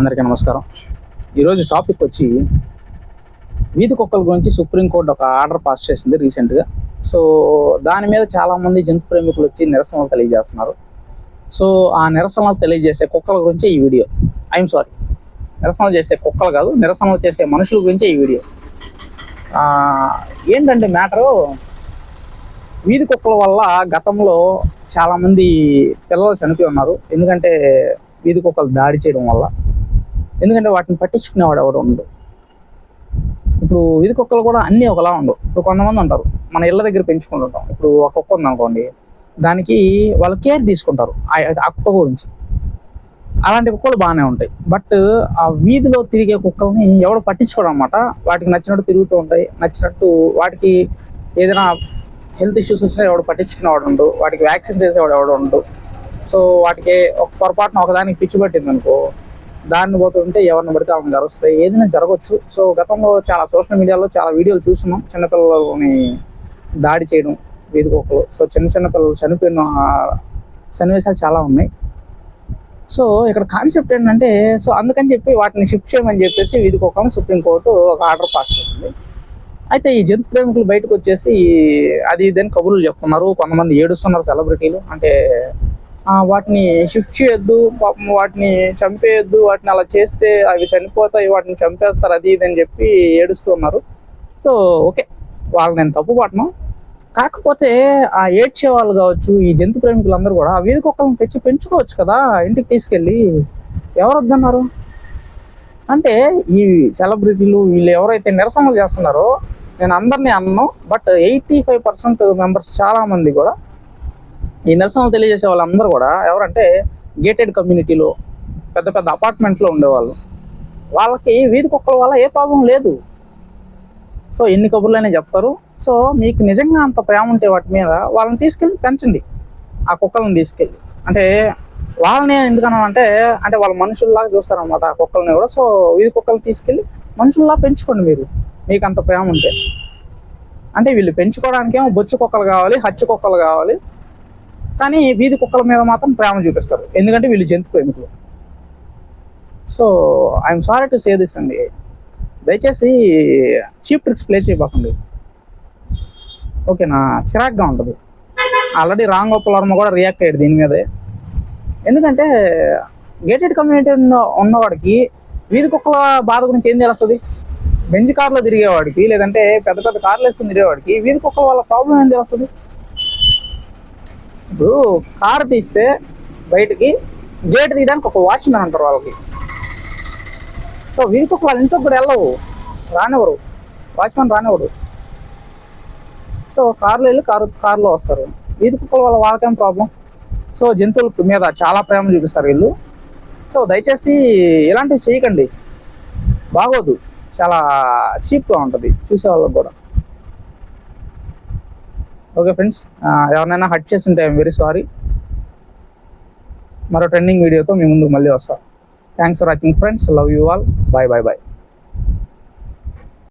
అందరికీ నమస్కారం. ఈరోజు టాపిక్ వచ్చి వీధి కుక్కల గురించి సుప్రీంకోర్టు ఒక ఆర్డర్ పాస్ చేసింది రీసెంట్గా. సో దాని మీద చాలామంది జంతు ప్రేమికులు వచ్చి నిరసనలు తెలియజేస్తున్నారు. సో ఆ నిరసనలు తెలియజేసే కుక్కల గురించి ఈ వీడియో. I'm sorry. నిరసనలు చేసే కుక్కలు కాదు నిరసనలు చేసే మనుషుల గురించే ఈ వీడియో. ఏంటంటే మ్యాటరు? వీధి కుక్కల వల్ల గతంలో చాలామంది పిల్లలు చనిపోయి ఉన్నారు. ఎందుకంటే వీధి కుక్కలు దాడి చేయడం వల్ల. ఎందుకంటే వాటిని పట్టించుకునేవాడు ఎవడు ఉండడు. ఇప్పుడు వీధి కుక్కలు కూడా అన్నీ ఒకలా ఉండవు. ఇప్పుడు కొంతమంది ఉంటారు. మన ఇళ్ళ దగ్గర పెంచుకుంటుంటాం ఇప్పుడు ఒక కుక్క ఉంది అనుకోండి దానికి వాళ్ళు కేర్ తీసుకుంటారు. ఆ ఆ కుక్క గురించి. అలాంటి కుక్కలు బాగానే ఉంటాయి. బట్ ఆ వీధిలో తిరిగే కుక్కల్ని ఎవడు పట్టించుకోవడం అనమాట వాటికి నచ్చినట్టు తిరుగుతూ ఉంటాయి. నచ్చినట్టు వాటికి ఏదైనా హెల్త్ ఇష్యూస్ వచ్చినా ఎవడు పట్టించుకునేవాడు ఉండు వాటికి వ్యాక్సిన్ చేసేవాడు ఎవడు ఉండు సో వాటికి ఒక పొరపాటున ఒకదానికి పిచ్చి పట్టింది అనుకో దాన్ని పోతుంటే ఎవరిని పడితే వాళ్ళని కరుస్తాయి ఏదైనా జరగవచ్చు సో గతంలో చాలా సోషల్ మీడియాలో చాలా వీడియోలు చూస్తున్నాం చిన్నపిల్లలని దాడి చేయడం వీధికొకలు సో చిన్న చిన్న పిల్లలు చనిపోయిన సన్నివేశాలు చాలా ఉన్నాయి. సో ఇక్కడ కాన్సెప్ట్ ఏంటంటే సో అందుకని చెప్పి వాటిని షిఫ్ట్ చేయమని చెప్పేసి వీధి సుప్రీంకోర్టు ఒక ఆర్డర్ పాస్ చేసింది. అయితే ఈ జంతు ప్రేమికులు బయటకు వచ్చేసి అది ఇదని కబుర్లు చెప్తున్నారు. కొంతమంది ఏడుస్తున్నారు సెలబ్రిటీలు. అంటే వాటిని షిఫ్ట్ చేయొద్దు పాపం వాటిని చంపేయొద్దు వాటిని అలా చేస్తే అవి చనిపోతాయి వాటిని చంపేస్తారు అది ఇది అని చెప్పి ఏడుస్తున్నారు సో ఓకే వాళ్ళు నేను తప్పు పట్టను. కాకపోతే ఆ ఏడ్చే వాళ్ళు కావచ్చు ఈ జంతు ప్రేమికులందరూ కూడా ఆ వీధి కుక్కలను తెచ్చి పెంచుకోవచ్చు కదా ఇంటికి తీసుకెళ్ళి. ఎవరు వద్దన్నారు అంటే ఈ సెలబ్రిటీలు వీళ్ళు ఎవరైతే నిరసనలు చేస్తున్నారో నేను అందరినీ అన్నాను but eighty five percent members చాలా మంది కూడా ఈ నిరసనలు తెలియజేసే వాళ్ళందరూ కూడా ఎవరంటే గేటెడ్ కమ్యూనిటీలో పెద్ద పెద్ద అపార్ట్మెంట్లో ఉండేవాళ్ళు. వాళ్ళకి వీధి కుక్కల వల్ల ఏ ప్రాబ్లం లేదు. సో ఎన్ని కబుర్లైనా చెప్తారు. సో మీకు నిజంగా అంత ప్రేమ ఉంటే వాటి మీద వాళ్ళని తీసుకెళ్ళి పెంచండి. ఆ కుక్కలను తీసుకెళ్ళి. అంటే వాళ్ళని ఎందుకన్నా అంటే అంటే వాళ్ళ మనుషుల్లాగా చూస్తారనమాట ఆ కుక్కల్ని కూడా. సో వీధి కుక్కలు తీసుకెళ్ళి మనుషుల్లా పెంచుకోండి మీరు. మీకు అంత ప్రేమ ఉంటే. అంటే వీళ్ళు పెంచుకోవడానికి ఏమో బొచ్చు కుక్కలు కావాలి హచ్చ కుక్కలు కావాలి. కానీ వీధి కుక్కల మీద మాత్రం ప్రేమ చూపిస్తారు. ఎందుకంటే వీళ్ళు జంతు ప్రేమికులు. So I'm sorry to say this అండి. దయచేసి చీప్ ట్రిక్స్ ప్లే చేయబాకండి. ఓకేనా చిరాక్గా ఉంటుంది. ఆల్రెడీ రామ్ గోపాల్ వర్మ కూడా రియాక్ట్ అయ్యాడు దీని మీదే. ఎందుకంటే గేటెడ్ కమ్యూనిటీ ఉన్న ఉన్నవాడికి వీధి కుక్కల బాధ గురించి ఏం తెలుస్తుంది? బెంజ్ కార్లో తిరిగేవాడికి లేదంటే పెద్ద పెద్ద కార్లు వేసుకుని తిరిగేవాడికి వీధి కుక్కల వాళ్ళ ప్రాబ్లం ఏం తెలుస్తుంది? ఇప్పుడు కారు తీస్తే బయటికి గేట్ తీయడానికి ఒక వాచ్మెన్ అంటారు వాళ్ళకి. సో వీరికి కుక్క వాళ్ళ ఇంట్లో కూడా వెళ్ళవు రానివ్వరు. వాచ్మెన్ రానివ్వడు. సో కార్లో వెళ్ళి కారు కారులో వస్తారు. వీధి కుక్కల వల్ల వాళ్ళకేం ప్రాబ్లం సో జంతువుల మీద చాలా ప్రేమ చూపిస్తారు వీళ్ళు. సో దయచేసి ఇలాంటివి చేయకండి. బాగోదు. చాలా చీప్గా ఉంటుంది. చూసే వాళ్ళకి కూడా. ఓకే ఫ్రెండ్స్ ఎవరినైనా హట్ చేసి ఉంటే ఐఎమ్ వెరీ సారీ మరో ట్రెండింగ్ వీడియోతో మీ ముందుకు మళ్ళీ వస్తాం. Thanks for watching friends love you all bye bye bye